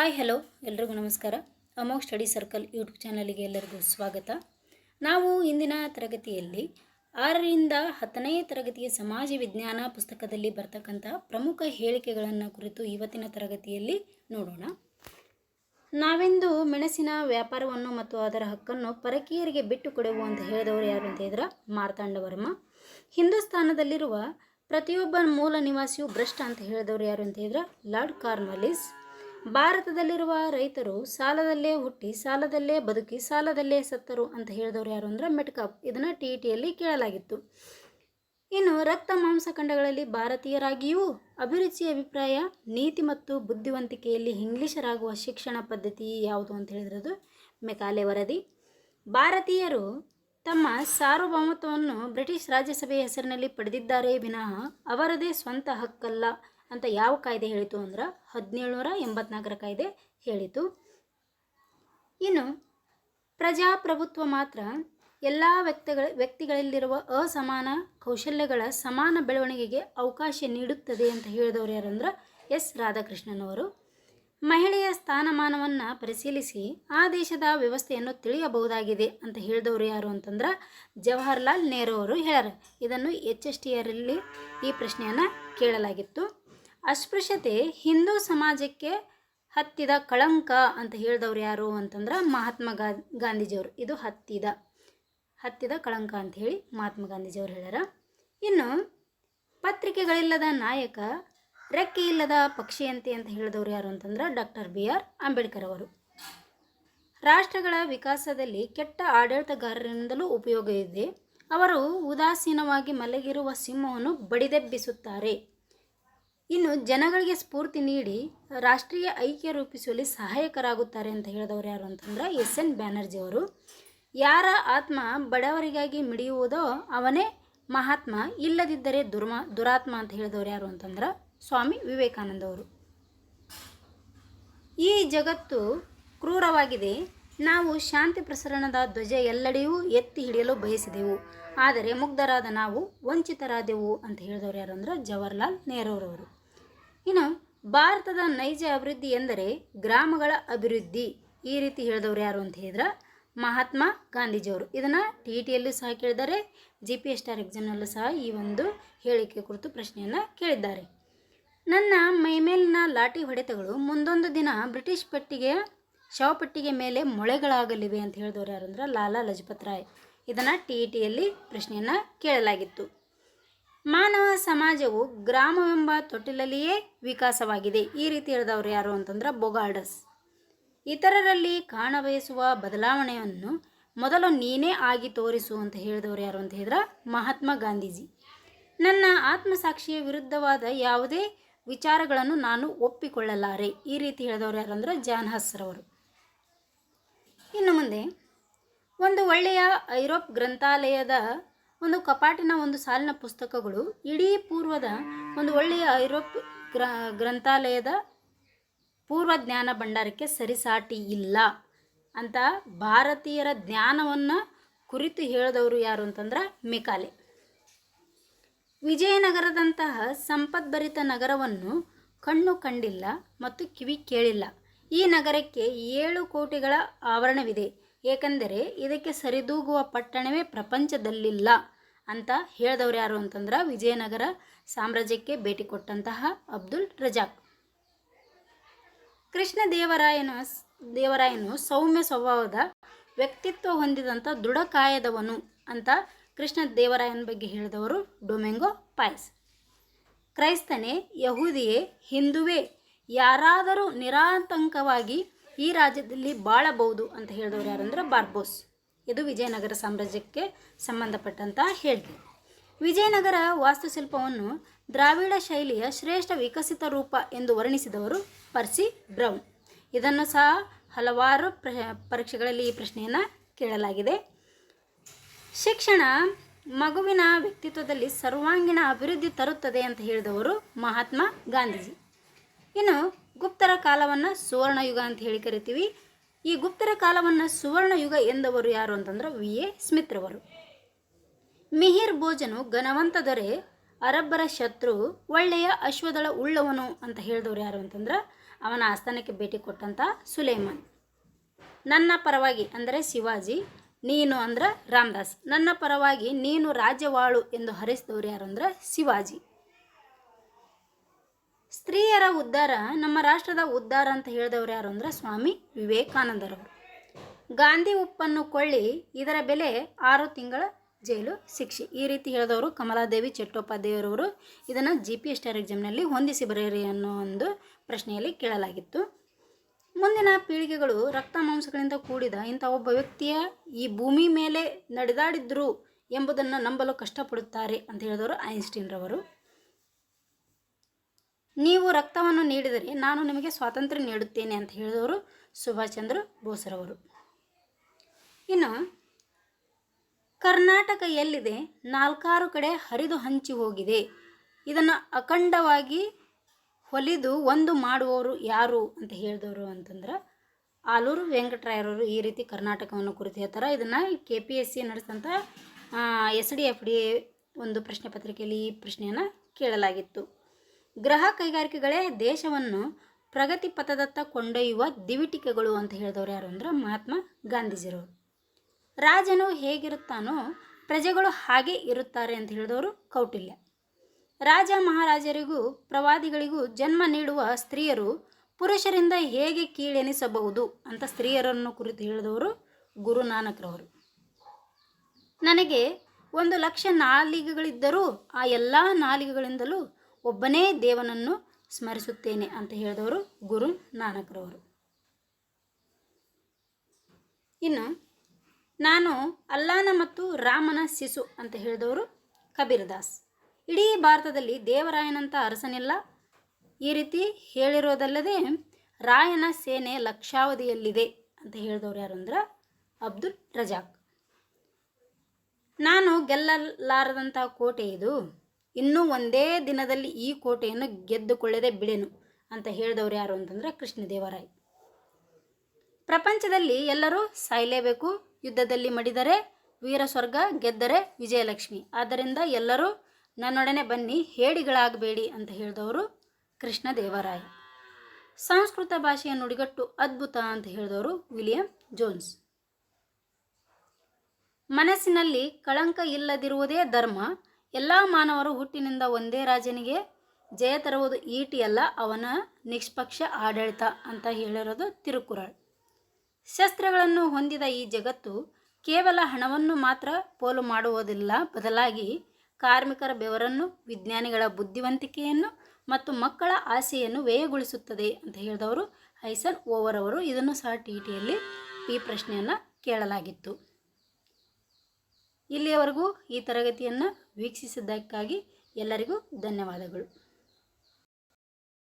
Hi, hello. ಎಲ್ರಿಗೂ ನಮಸ್ಕಾರ. ಅಮೋಕ್ ಸ್ಟಡಿ ಸರ್ಕಲ್ ಯೂಟ್ಯೂಬ್ ಚಾನಲಿಗೆ ಎಲ್ಲರಿಗೂ ಸ್ವಾಗತ. ನಾವು ಇಂದಿನ ತರಗತಿಯಲ್ಲಿ ಆರರಿಂದ ಹತ್ತನೇ ತರಗತಿಯ ಸಮಾಜ ವಿಜ್ಞಾನ ಪುಸ್ತಕದಲ್ಲಿ ಬರ್ತಕ್ಕಂಥ ಪ್ರಮುಖ ಹೇಳಿಕೆಗಳನ್ನು ಕುರಿತು ಇವತ್ತಿನ ತರಗತಿಯಲ್ಲಿ ನೋಡೋಣ. ನಾವೆಂದು ಮೆಣಸಿನ ವ್ಯಾಪಾರವನ್ನು ಮತ್ತು ಅದರ ಹಕ್ಕನ್ನು ಪರಕೀಯರಿಗೆ ಬಿಟ್ಟು ಕೊಡುವು ಅಂತ ಹೇಳಿದವರು ಯಾರು ಅಂತ ಹೇಳಿದ್ರೆ ಮಾರ್ತಾಂಡ ವರ್ಮ ಹಿಂದೂಸ್ತಾನದಲ್ಲಿರುವ ಪ್ರತಿಯೊಬ್ಬ ಮೂಲ ನಿವಾಸಿಯು ಭ್ರಷ್ಟ ಅಂತ ಹೇಳಿದವರು ಯಾರು ಅಂತ ಹೇಳಿದ್ರೆ ಲಾರ್ಡ್ ಕಾರ್ನ್ವಾಲಿಸ್ ಭಾರತದಲ್ಲಿರುವ ರೈತರು ಸಾಲದಲ್ಲೇ ಹುಟ್ಟಿ, ಸಾಲದಲ್ಲೇ ಬದುಕಿ, ಸಾಲದಲ್ಲೇ ಸತ್ತರು ಅಂತ ಹೇಳಿದವರು ಯಾರು ಅಂದ್ರೆ ಮೆಟ್ಕಾಪ್. ಇದನ್ನು ಟಿ ಟಿಯಲ್ಲಿ ಕೇಳಲಾಗಿತ್ತು. ಇನ್ನು ರಕ್ತ ಮಾಂಸಖಂಡಗಳಲ್ಲಿ ಭಾರತೀಯರಾಗಿಯೂ ಅಭಿರುಚಿ ಅಭಿಪ್ರಾಯ, ನೀತಿ ಮತ್ತು ಬುದ್ಧಿವಂತಿಕೆಯಲ್ಲಿ ಇಂಗ್ಲಿಷರಾಗುವ ಶಿಕ್ಷಣ ಪದ್ಧತಿ ಯಾವುದು ಅಂತ ಹೇಳಿದ್ರದು ಮೆಕಾಲೆ ವರದಿ. ಭಾರತೀಯರು ತಮ್ಮ ಸಾರ್ವಭೌಮತ್ವವನ್ನು ಬ್ರಿಟಿಷ್ ರಾಜ್ಯಸಭೆಯ ಹೆಸರಿನಲ್ಲಿ ಪಡೆದಿದ್ದಾರೆ ವಿನಃ ಅವರದೇ ಸ್ವಂತ ಹಕ್ಕಲ್ಲ. ಅಂತ ಯಾವ ಕಾಯ್ದೆ ಹೇಳಿತು ಅಂದ್ರೆ ಹದಿನೇಳುನೂರ ಎಂಬತ್ನಾಲ್ಕರ ಕಾಯ್ದೆ ಹೇಳಿತು. ಇನ್ನು ಪ್ರಜಾಪ್ರಭುತ್ವ ಮಾತ್ರ ಎಲ್ಲ ವ್ಯಕ್ತಿಗಳ, ವ್ಯಕ್ತಿಗಳಲ್ಲಿರುವ ಅಸಮಾನ ಕೌಶಲ್ಯಗಳ ಸಮಾನ ಬೆಳವಣಿಗೆಗೆ ಅವಕಾಶ ನೀಡುತ್ತದೆ ಅಂತ ಹೇಳಿದವರು ಯಾರಂದ್ರೆ ಎಸ್ ರಾಧಾಕೃಷ್ಣನವರು ಮಹಿಳೆಯ ಸ್ಥಾನಮಾನವನ್ನು ಪರಿಶೀಲಿಸಿ ಆ ದೇಶದ ವ್ಯವಸ್ಥೆಯನ್ನು ತಿಳಿಯಬಹುದಾಗಿದೆ ಅಂತ ಹೇಳಿದವರು ಯಾರು ಅಂತಂದ್ರೆ ಜವಾಹರ್ಲಾಲ್ ನೆಹರು ಅವರು ಹೇಳ್ಯಾರ. ಇದನ್ನು ಎಚ್ ಎಸ್ ಟಿ ಆರಲ್ಲಿ ಈ ಪ್ರಶ್ನೆಯನ್ನು ಕೇಳಲಾಗಿತ್ತು. ಅಸ್ಪೃಶ್ಯತೆ ಹಿಂದೂ ಸಮಾಜಕ್ಕೆ ಹತ್ತಿದ ಕಳಂಕ ಅಂತ ಹೇಳಿದವ್ರು ಯಾರು ಅಂತಂದ್ರೆ ಮಹಾತ್ಮ ಗಾ, ಗಾಂಧೀಜಿಯವರು. ಇದು ಹತ್ತಿದ ಹತ್ತಿದ ಕಳಂಕ ಅಂತ ಹೇಳಿ ಮಹಾತ್ಮ ಗಾಂಧೀಜಿಯವರು ಹೇಳ್ಯಾರ. ಇನ್ನು ಪತ್ರಿಕೆಗಳಿಲ್ಲದ ನಾಯಕ, ರೆಕ್ಕೆ ಇಲ್ಲದ ಪಕ್ಷಿಯಂತೆ ಅಂತ ಹೇಳಿದವರು ಯಾರು ಅಂತಂದ್ರೆ ಡಾಕ್ಟರ್ ಬಿ ಆರ್ ಅಂಬೇಡ್ಕರ್ ಅವರು. ರಾಷ್ಟ್ರಗಳ ವಿಕಾಸದಲ್ಲಿ ಕೆಟ್ಟ ಆಡಳಿತಗಾರರಿಂದಲೂ ಉಪಯೋಗ ಇದೆ. ಅವರು ಉದಾಸೀನವಾಗಿ ಮಲಗಿರುವ ಸಿಂಹವನ್ನು ಬಡಿದೆಬ್ಬಿಸುತ್ತಾರೆ. ಇನ್ನು ಜನಗಳಿಗೆ ಸ್ಫೂರ್ತಿ ನೀಡಿ, ರಾಷ್ಟ್ರೀಯ ಐಕ್ಯ ರೂಪಿಸುವಲ್ಲಿ ಸಹಾಯಕರಾಗುತ್ತಾರೆ ಅಂತ ಹೇಳಿದವರು ಯಾರು ಅಂತಂದ್ರೆ ಎಸ್ ಎನ್ ಬ್ಯಾನರ್ಜಿ ಅವರು. ಯಾರ ಆತ್ಮ ಬಡವರಿಗಾಗಿ ಮಿಡಿಯುವುದೋ ಅವನೇ ಮಹಾತ್ಮ, ಇಲ್ಲದಿದ್ದರೆ ದುರ್ಮ, ದುರಾತ್ಮ ಅಂತ ಹೇಳಿದವರು ಯಾರು ಅಂತಂದ್ರೆ ಸ್ವಾಮಿ ವಿವೇಕಾನಂದ ಅವರು. ಈ ಜಗತ್ತು ಕ್ರೂರವಾಗಿದೆ. ನಾವು ಶಾಂತಿ ಪ್ರಸರಣದ ಧ್ವಜ ಎಲ್ಲೆಡೆಯೂ ಎತ್ತಿ ಹಿಡಿಯಲು ಬಯಸಿದೆವು. ಆದರೆ ಮುಗ್ಧರಾದ ನಾವು ವಂಚಿತರಾದೆವು ಅಂತ ಹೇಳಿದವರು ಯಾರು ಅಂದ್ರೆ ಜವಾಹರ್ಲಾಲ್ ನೆಹರೂರವರು. ಇನ್ನು ಭಾರತದ ನೈಜ ಅಭಿವೃದ್ಧಿ ಎಂದರೆ ಗ್ರಾಮಗಳ ಅಭಿವೃದ್ಧಿ. ಈ ರೀತಿ ಹೇಳಿದವರು ಯಾರು ಅಂತ ಹೇಳಿದ್ರೆ ಮಹಾತ್ಮ ಗಾಂಧೀಜಿಯವರು. ಇದನ್ನು ಟಿ ಟಿಯಲ್ಲೂ ಸಹ ಕೇಳಿದ್ದಾರೆ, G P S T R ಎಕ್ಸಾಮ್ನಲ್ಲೂ ಸಹ ಈ ಒಂದು ಹೇಳಿಕೆ ಕುರಿತು ಪ್ರಶ್ನೆಯನ್ನು ಕೇಳಿದ್ದಾರೆ. ನನ್ನ ಮೈಮೇಲಿನ ಲಾಠಿ ಹೊಡೆತಗಳು ಮುಂದೊಂದು ದಿನ ಬ್ರಿಟಿಷ್ ಪಟ್ಟಿಗೆ ಶವಪಟ್ಟಿಗೆ ಮೇಲೆ ಮೊಳೆಗಳಾಗಲಿವೆ ಅಂತ ಹೇಳಿದವರು ಯಾರು ಅಂದ್ರೆ ಲಾಲಾ ಲಜಪತ್ ರಾಯ್. ಇದನ್ನು ಟಿ ಇ ಟಿಯಲ್ಲಿ ಪ್ರಶ್ನೆಯನ್ನು ಕೇಳಲಾಗಿತ್ತು. ಮಾನವ ಸಮಾಜವು ಗ್ರಾಮವೆಂಬ ತೊಟ್ಟಿಲಲ್ಲಿಯೇ ವಿಕಾಸವಾಗಿದೆ. ಈ ರೀತಿ ಹೇಳಿದವರು ಯಾರು ಅಂತಂದ್ರೆ ಬೊಗಾರ್ಡಸ್. ಇತರರಲ್ಲಿ ಕಾಣಬಯಸುವ ಬದಲಾವಣೆಯನ್ನು ಮೊದಲು ನೀನೇ ಆಗಿ ತೋರಿಸು ಅಂತ ಹೇಳಿದವರು ಯಾರು ಅಂತ ಹೇಳಿದ್ರೆ ಮಹಾತ್ಮ ಗಾಂಧೀಜಿ. ನನ್ನ ಆತ್ಮಸಾಕ್ಷಿಯ ವಿರುದ್ಧವಾದ ಯಾವುದೇ ವಿಚಾರಗಳನ್ನು ನಾನು ಒಪ್ಪಿಕೊಳ್ಳಲಾರೆ. ಈ ರೀತಿ ಹೇಳಿದವರು ಯಾರು ಅಂದ್ರೆ ಜಾನ್ ಹಸ್ರವರು ಇನ್ನು ಮುಂದೆ ಒಂದು ಒಳ್ಳೆಯ ಐರೋಪ್ ಗ್ರಂಥಾಲಯದ ಒಂದು ಕಪಾಟಿನ ಒಂದು ಸಾಲಿನ ಪುಸ್ತಕಗಳು, ಇಡೀ ಪೂರ್ವದ ಒಂದು ಒಳ್ಳೆಯ ಐರೋಪ್ ಗ್ರ, ಗ್ರಂಥಾಲಯದ ಪೂರ್ವ ಜ್ಞಾನ ಭಂಡಾರಕ್ಕೆ ಸರಿಸಾಟಿ ಇಲ್ಲ. ಅಂತ ಭಾರತೀಯರ ಜ್ಞಾನವನ್ನು ಕುರಿತು ಹೇಳಿದವರು ಯಾರು ಅಂತಂದ್ರೆ ಮೆಕಾಲೆ. ವಿಜಯನಗರದಂತಹ ಸಂಪದ್ಭರಿತ ನಗರವನ್ನು ಕಣ್ಣು ಕಂಡಿಲ್ಲ ಮತ್ತು ಕಿವಿ ಕೇಳಿಲ್ಲ. ಈ ನಗರಕ್ಕೆ ಏಳು ಕೋಟಿಗಳ ಆವರಣವಿದೆ. ಏಕೆಂದರೆ ಇದಕ್ಕೆ ಸರಿದೂಗುವ ಪಟ್ಟಣವೇ ಪ್ರಪಂಚದಲ್ಲಿಲ್ಲ ಅಂತ ಹೇಳಿದವರು ಯಾರು ಅಂತಂದ್ರೆ ವಿಜಯನಗರ ಸಾಮ್ರಾಜ್ಯಕ್ಕೆ ಭೇಟಿ ಕೊಟ್ಟಂತಹ ಅಬ್ದುಲ್ ರಜಾಕ್. ಕೃಷ್ಣ ದೇವರಾಯನ ದೇವರಾಯನು ಸೌಮ್ಯ ಸ್ವಭಾವದ ವ್ಯಕ್ತಿತ್ವ ಹೊಂದಿದಂಥ ದೃಢಕಾಯದವನು ಅಂತ ಕೃಷ್ಣ ದೇವರಾಯನ ಬಗ್ಗೆ ಹೇಳಿದವರು ಡೊಮೆಂಗೋ ಪಾಯ್ಸ್. ಕ್ರೈಸ್ತನೇ ಯಹೂದಿಯೇ, ಹಿಂದುವೇ, ಯಾರಾದರೂ ನಿರಾತಂಕವಾಗಿ ಈ ರಾಜ್ಯದಲ್ಲಿ ಬಾಳಬಹುದು ಅಂತ ಹೇಳಿದವರು ಯಾರಂದ್ರೆ ಬಾರ್ಬೋಸ್. ಇದು ವಿಜಯನಗರ ಸಾಮ್ರಾಜ್ಯಕ್ಕೆ ಸಂಬಂಧಪಟ್ಟಂತಹ ಹೇಳಿಕೆ ವಿಜಯನಗರ ವಾಸ್ತುಶಿಲ್ಪವನ್ನು ದ್ರಾವಿಡ ಶೈಲಿಯ ಶ್ರೇಷ್ಠ ವಿಕಸಿತ ರೂಪ ಎಂದು ವರ್ಣಿಸಿದವರು ಪರ್ಸಿ ಬ್ರೌನ್. ಇದನ್ನು ಸಹ ಹಲವಾರು ಪ್ರ ಪರೀಕ್ಷೆಗಳಲ್ಲಿ ಈ ಪ್ರಶ್ನೆಯನ್ನು ಕೇಳಲಾಗಿದೆ. ಶಿಕ್ಷಣ ಮಗುವಿನ ವ್ಯಕ್ತಿತ್ವದಲ್ಲಿ ಸರ್ವಾಂಗೀಣ ಅಭಿವೃದ್ಧಿ ತರುತ್ತದೆ ಅಂತ ಹೇಳಿದವರು ಮಹಾತ್ಮ ಗಾಂಧೀಜಿ. ಇನ್ನು ಗುಪ್ತರ ಕಾಲವನ್ನು ಸುವರ್ಣಯುಗ ಅಂತ ಹೇಳಿ ಕರಿತೀವಿ. ಈ ಗುಪ್ತರ ಕಾಲವನ್ನು ಸುವರ್ಣಯುಗ ಎಂದವರು ಯಾರು ಅಂತಂದ್ರೆ ವಿ. ಎ. ಸ್ಮಿತ್ರವರು ಮಿಹಿರ್ ಭೋಜನು ಘನವಂತ ದೊರೆ, ಅರಬ್ಬರ ಶತ್ರು, ಒಳ್ಳೆಯ ಅಶ್ವದಳ ಉಳ್ಳವನು ಅಂತ ಹೇಳಿದವರು ಯಾರು ಅಂತಂದ್ರೆ ಅವನ ಆಸ್ಥಾನಕ್ಕೆ ಭೇಟಿ ಕೊಟ್ಟಂಥ ಸುಲೇಮಾನ್. ನನ್ನ ಪರವಾಗಿ ಅಂದರೆ ಶಿವಾಜಿ, ನೀನು ಅಂದ್ರೆ ರಾಮದಾಸ್. ನನ್ನ ಪರವಾಗಿ ನೀನು ರಾಜ್ಯವಾಳು ಎಂದು ಹರಿಸಿದವರು ಯಾರು ಅಂದ್ರೆ ಶಿವಾಜಿ. ಸ್ತ್ರೀಯರ ಉದ್ಧಾರ, ನಮ್ಮ ರಾಷ್ಟ್ರದ ಉದ್ಧಾರ ಅಂತ ಹೇಳಿದವರು ಯಾರು ಅಂದ್ರೆ ಸ್ವಾಮಿ ವಿವೇಕಾನಂದರವರು. ಗಾಂಧಿ ಉಪ್ಪನ್ನು ಕೊಳ್ಳಿ, ಇದರ ಬೆಲೆ ಆರು ತಿಂಗಳ ಜೈಲು ಶಿಕ್ಷೆ. ಈ ರೀತಿ ಹೇಳಿದವರು ಕಮಲಾದೇವಿ ಚಟ್ಟೋಪಾಧ್ಯಾಯರವರು. ಇದನ್ನು ಜಿ ಪಿ ಎಸ್ ಆರ್ ಎಕ್ಸಾಮ್ನಲ್ಲಿ ಹೊಂದಿಸಿ ಬರೆಯಿರಿ ಅನ್ನೋ ಒಂದು ಪ್ರಶ್ನೆಯಲ್ಲಿ ಕೇಳಲಾಗಿತ್ತು. ಮುಂದಿನ ಪೀಳಿಗೆಗಳು ರಕ್ತ ಮಾಂಸಗಳಿಂದ ಕೂಡಿದ ಇಂಥ ಒಬ್ಬ ವ್ಯಕ್ತಿಯ ಈ ಭೂಮಿ ಮೇಲೆ ನಡೆದಾಡಿದ್ರು ಎಂಬುದನ್ನು ನಂಬಲು ಕಷ್ಟಪಡುತ್ತಾರೆ ಅಂತ ಹೇಳಿದವರು ಐನ್ಸ್ಟೀನ್ರವರು. ನೀವು ರಕ್ತವನ್ನು ನೀಡಿದರೆ ನಾನು ನಿಮಗೆ ಸ್ವಾತಂತ್ರ್ಯ ನೀಡುತ್ತೇನೆ ಅಂತ ಹೇಳಿದವರು ಸುಭಾಷ್ ಚಂದ್ರ ಬೋಸ್ರವರು. ಇನ್ನು, ಕರ್ನಾಟಕ ಎಲ್ಲಿದೆ? ನಾಲ್ಕಾರು ಕಡೆ ಹರಿದು ಹಂಚಿ ಹೋಗಿದೆ. ಇದನ್ನು ಅಖಂಡವಾಗಿ ಹೊಲಿದು ಒಂದು ಮಾಡುವವರು ಯಾರು ಅಂತ ಹೇಳಿದವರು ಅಂತಂದ್ರೆ ಆಲೂರು ವೆಂಕಟರಾಯರವರು ಈ ರೀತಿ ಕರ್ನಾಟಕವನ್ನು ಕುರಿತು ಹೇಳ್ತಾರೆ. ಇದನ್ನು ಕೆ ಪಿ ಎಸ್ ಸಿ ನಡೆಸಿದಂಥ ಎಸ್ ಡಿ ಎಫ್ ಡಿ ಒಂದು ಪ್ರಶ್ನೆ ಪತ್ರಿಕೆಯಲ್ಲಿ ಈ ಪ್ರಶ್ನೆಯನ್ನು ಕೇಳಲಾಗಿತ್ತು. ಗೃಹ ಕೈಗಾರಿಕೆಗಳೇ ದೇಶವನ್ನು ಪ್ರಗತಿ ಪಥದತ್ತ ಕೊಂಡೊಯ್ಯುವ ದಿವಿಟಿಕೆಗಳು ಅಂತ ಹೇಳಿದವರು ಯಾರು ಅಂದ್ರೆ ಮಹಾತ್ಮ ಗಾಂಧೀಜಿರವರು ರಾಜನು ಹೇಗಿರುತ್ತಾನೋ ಪ್ರಜೆಗಳು ಹಾಗೆ ಇರುತ್ತಾರೆ ಅಂತ ಹೇಳಿದವರು ಕೌಟಿಲ್ಯ. ರಾಜ ಮಹಾರಾಜರಿಗೂ ಪ್ರವಾದಿಗಳಿಗೂ ಜನ್ಮ ನೀಡುವ ಸ್ತ್ರೀಯರು ಪುರುಷರಿಂದ ಹೇಗೆ ಕೀಳೆನಿಸಬಹುದು ಅಂತ ಸ್ತ್ರೀಯರನ್ನು ಕುರಿತು ಹೇಳಿದವರು ಗುರುನಾನಕ್ರವರು ನನಗೆ ಒಂದು ಲಕ್ಷ ನಾಲಿಗೆಗಳಿದ್ದರೂ ಆ ಎಲ್ಲ ನಾಲಿಗೆಗಳಿಂದಲೂ ಒಬ್ಬನೇ ದೇವನನ್ನು ಸ್ಮರಿಸುತ್ತೇನೆ ಅಂತ ಹೇಳಿದವರು ಗುರು ನಾನಕ್ರವರು. ಇನ್ನು ನಾನು ಅಲ್ಲಾನ ಮತ್ತು ರಾಮನ ಶಿಶು ಅಂತ ಹೇಳಿದವರು ಕಬೀರದಾಸ್. ಇಡೀ ಭಾರತದಲ್ಲಿ ದೇವರಾಯನಂಥ ಅರಸನಿಲ್ಲ. ಈ ರೀತಿ ಹೇಳಿರೋದಲ್ಲದೆ ರಾಯನ ಸೇನೆ ಲಕ್ಷಾವಧಿಯಲ್ಲಿದೆ ಅಂತ ಹೇಳಿದವರು ಯಾರು ಅಂದ್ರೆ ಅಬ್ದುಲ್ ರಜಾಕ್. ನಾನು ಗೆಲ್ಲಲಾರದಂಥ ಕೋಟೆ ಇದು. ಇನ್ನೂ ಒಂದೇ ದಿನದಲ್ಲಿ ಈ ಕೋಟೆಯನ್ನು ಗೆದ್ದುಕೊಳ್ಳದೆ ಬಿಡೆನು ಅಂತ ಹೇಳಿದವರು ಯಾರು ಅಂತಂದ್ರೆ ಕೃಷ್ಣದೇವರಾಯ. ಪ್ರಪಂಚದಲ್ಲಿ ಎಲ್ಲರೂ ಸಾಯಲೇಬೇಕು, ಯುದ್ಧದಲ್ಲಿ ಮಡಿದರೆ ವೀರ ಸ್ವರ್ಗ, ಗೆದ್ದರೆ ವಿಜಯಲಕ್ಷ್ಮಿ. ಆದ್ದರಿಂದ ಎಲ್ಲರೂ ನನ್ನೊಡನೆ ಬನ್ನಿ, ಹೇಡಿಗಳಾಗಬೇಡಿ ಅಂತ ಹೇಳಿದವರು ಕೃಷ್ಣದೇವರಾಯ. ಸಂಸ್ಕೃತ ಭಾಷೆಯ ನುಡಿಗಟ್ಟು ಅದ್ಭುತ ಅಂತ ಹೇಳಿದವರು ವಿಲಿಯಂ ಜೋನ್ಸ್. ಮನಸ್ಸಿನಲ್ಲಿ ಕಳಂಕ ಇಲ್ಲದಿರುವುದೇ ಧರ್ಮ ಎಲ್ಲ ಮಾನವರು ಹುಟ್ಟಿನಿಂದ ಒಂದೇ ರಾಜನಿಗೆ ಜಯ ತರುವುದು ಈಟಿಯಲ್ಲ ಅವನ ನಿಷ್ಪಕ್ಷ ಆಡಳಿತ ಅಂತ ಹೇಳಿರೋದು ತಿರುಕುರಳ್. ಶಸ್ತ್ರಗಳನ್ನು ಹೊಂದಿದ ಈ ಜಗತ್ತು ಕೇವಲ ಹಣವನ್ನು ಮಾತ್ರ ಪೋಲು ಮಾಡುವುದಿಲ್ಲ, ಬದಲಾಗಿ ಕಾರ್ಮಿಕರ ಬೆವರನ್ನು, ವಿಜ್ಞಾನಿಗಳ ಬುದ್ಧಿವಂತಿಕೆಯನ್ನು ಮತ್ತು ಮಕ್ಕಳ ಆಸೆಯನ್ನು ವ್ಯಯಗೊಳಿಸುತ್ತದೆ ಅಂತ ಹೇಳಿದವರು ಐಸನ್ ಓವರ್ ಅವರು ಇದನ್ನು ಸಹ ಟಿ ಟಿಯಲ್ಲಿ ಈ ಪ್ರಶ್ನೆಯನ್ನು ಕೇಳಲಾಗಿತ್ತು. ಇಲ್ಲಿಯವರೆಗೂ ಈ ತರಗತಿಯನ್ನು ವೀಕ್ಷಿಸಿದ್ದಕ್ಕಾಗಿ ಎಲ್ಲರಿಗೂ ಧನ್ಯವಾದಗಳು.